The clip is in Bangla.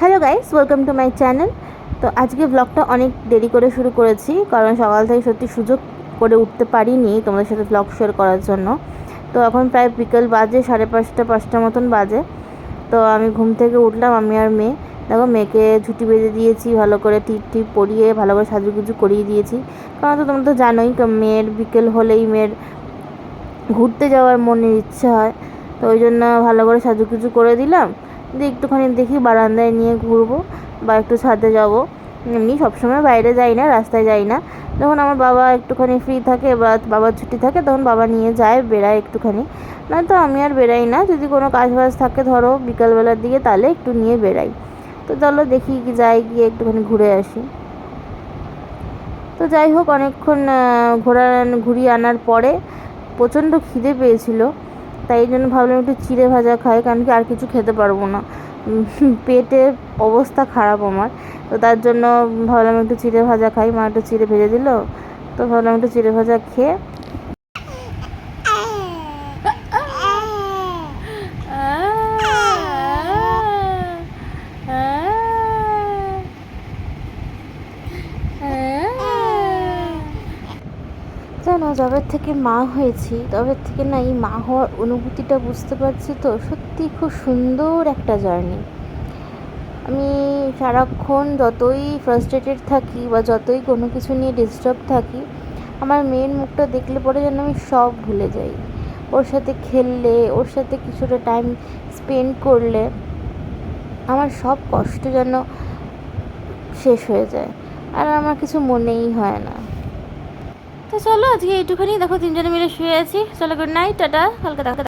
Hello guys welcome to my channel তো আজকে ব্লগটা অনেক দেরি করে শুরু করেছি, কারণ সকাল থেকে সত্যি সুযোগ করে উঠতে পারিনি তোমাদের সাথে ব্লগ শেয়ার করার জন্য। তো এখন প্রায় বিকেল বাজে, সাড়ে পাঁচটা পাঁচটা মতন বাজে। তো আমি ঘুম থেকে উঠলাম, আমি আর মেয়ে। দেখো, মেয়েকে ছুটি বেঁধে দিয়েছি, ভালো করে টিপ টিপ পরিয়ে, ভালো করে সাজুগুজু করিয়ে দিয়েছি। কারণ তো তোমরা তো জানোই মেয়ের বিকেল হলেই মেয়ের ঘুরতে যাওয়ার মনের ইচ্ছা হয়। তো ওই জন্য ভালো করে সাজুগুজু করে দিলাম। দিয়ে একটুখানি দেখি বারান্দায় নিয়ে ঘুরবো বা একটু ছাদে যাব। এমনি সবসময় বাইরে যাই না, রাস্তায় যাই না। যখন আমার বাবা একটুখানি ফ্রি থাকে বা বাবার ছুটি থাকে, তখন বাবা নিয়ে যায়, বেড়ায় একটুখানি। নয়তো আমি আর বেরাই না, যদি কোনো কাজ বাজ থাকে ধরো বিকালবেলার দিকে, তাহলে একটু নিয়ে বেরাই তো চলো দেখি কি যাই, গিয়ে একটুখানি ঘুরে আসি। তো যাই হোক, অনেকক্ষণ ঘোরা ঘুরিয়ে আনার পরে প্রচণ্ড খিদে পেয়েছিল। তাই জন্য ভাবলাম একটু চিড়ে ভাজা খাই কারণ কি আর কিছু খেতে পারব না পেটে অবস্থা খারাপ আমার তো তার জন্য ভাবলাম একটু চিড়ে ভাজা খাই মা একটু চিড়ে ভেজে দিল তো ভাবলাম একটু চিড়ে ভাজা খেয়ে জানো যবে থেকে মা হয়েছি, তবে থেকে না এই মা হওয়ার অনুভূতিটা বুঝতে পারছি তো। সত্যি খুব সুন্দর একটা জার্নি। আমি সারাক্ষণ যতই ফ্রাস্ট্রেটেড থাকি বা যতই কোনো কিছু নিয়ে ডিস্টার্ব থাকি, আমার মেয়ের মুখটা দেখলে পরে যেন আমি সব ভুলে যাই। ওর সাথে খেললে, ওর সাথে কিছুটা টাইম স্পেন্ড করলে, আমার সব কষ্ট যেন শেষ হয়ে যায়। আর আমার কিছু মনেই হয় না। তো চলো, আজকে এইটুখানি। দেখো, তিনজনে মিলে শুয়ে আছি। চলো গুড নাইট টাটা, কালকে দেখা